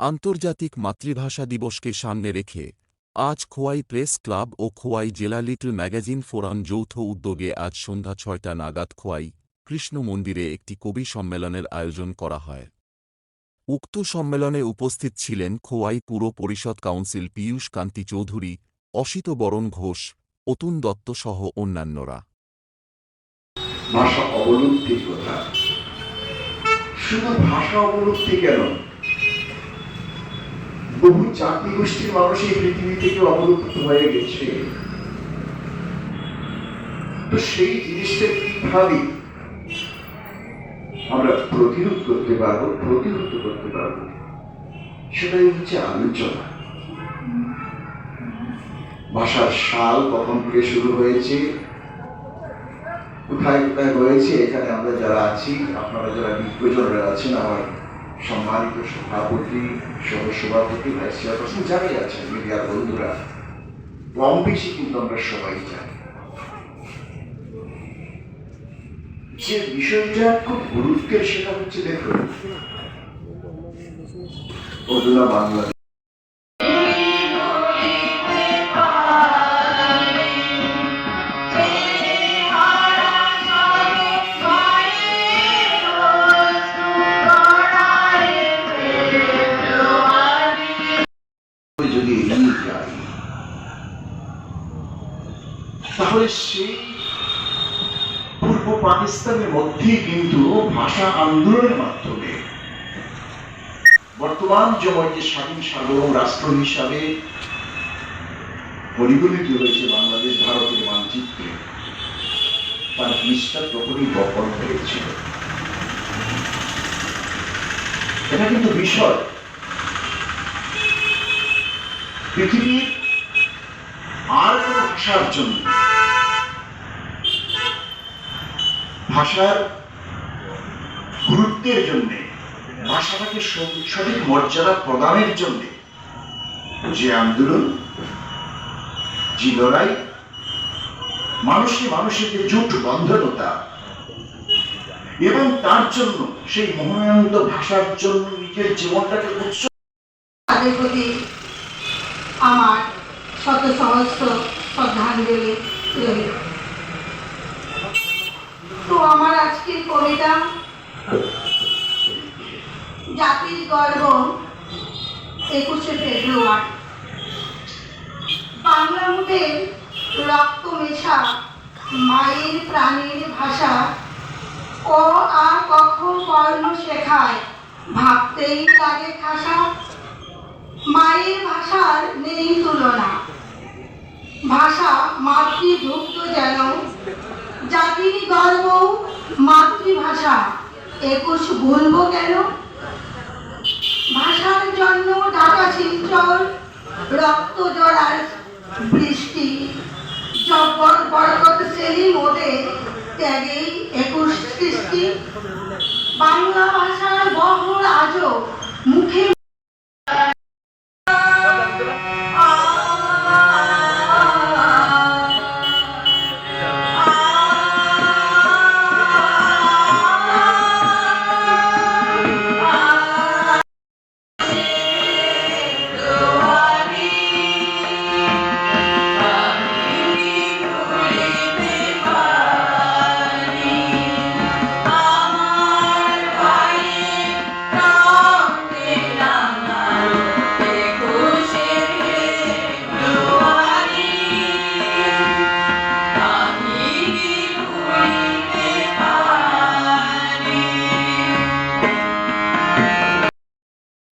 আন্তর্জাতিক মাতৃভাষা দিবসকে সামনে রেখে আজ খোয়াই প্রেস ক্লাব ও খোয়াই জেলা লিটল ম্যাগাজিন ফোরাম যৌথ উদ্যোগে আজ সন্ধ্যা ছয়টা নাগাদ খোয়াই কৃষ্ণ মন্দিরে একটি কবি সম্মেলনের আয়োজন করা হয়। উক্ত সম্মেলনে উপস্থিত ছিলেন খোয়াই পুর পরিষদ কাউন্সিল পীয়ূষ কান্তি চৌধুরী, অসিত বরণ ঘোষ, অতুন দত্ত সহ অন্যান্যরা। ভাষা অবলুপ্তির কথা। শুধু ভাষা অবলুপ্তি কেন? বহু জাতি গোষ্ঠীর মানুষ এই পৃথিবী থেকে অবলুপ্ত হয়ে গেছে। তো সেই জিনিসটা কীভাবে আমরা প্রতিরোধ করতে পারব প্রতিহত করতে পারব। সেটাই হচ্ছে আলোচনা। ভাষার সাল কখন থেকে শুরু হয়েছে? কোথায় কোথায় হয়েছে এখানে আমরা যারা আছি, আপনারা যারা বিজ্ঞজনরা আছেন, আমার সম্মানিত সভাপতি সহ সভাপতি ভাইস চেয়ারপারসন যারাই আছেন, মিডিয়ার বন্ধুরা, কম বেশি কিন্তু আমরা সবাই জানি। যে বিষয়টা খুব গুরুত্বের, সেটা হচ্ছে দেখুন বাংলাদেশ। তাহলে সেই পূর্ব পাকিস্তানের মধ্যেই কিন্তু ভাষা আন্দোলনের মাধ্যমে বর্তমান সময় যে স্বাধীন সার্বভৌম রাষ্ট্র হিসাবে পরিগণিত হয়েছে বাংলাদেশ ভারতের মানচিত্রে, তার বীজটা তখনই বপন হয়েছিল। এটা কিন্তু বিষয়। পৃথিবীর আর কোন ভাষার জন্য ভাষার গুরুত্বের জন্য, ভাষাটাকে সঠিক মর্যাদা প্রদানের জন্য, যে আন্দোলন, যে লড়াই, মানুষে মানুষের যে জোট বন্ধনতা, এবং তার জন্য সেই মহানন্দ ভাষার জন্য নিজের জীবনটাকে উৎস তাদের প্রতি আমার শত সহস্র শ্রদ্ধাঞ্জলি রইল। তো আমার আজকের কবিতা জাতির গর্ব, একুশে ফেব্রুয়ারি। বাংলা মুখের রক্ত মেশা মায়ের প্রাণের ভাষা, ক আ কখন কর্ণ শেখায়, ভাবতেই লাগে খাসা। মায়ের ভাষার নেই তুলনা। ভাষা মাতৃদুগ্ধ যেন জাতির গর্ব মাতৃভাষা, একুশ ভুলব কেন? ভাষার জন্য ঢাকা শিলচর, রক্ত জড়ার বৃষ্টি, জব্বর বরকত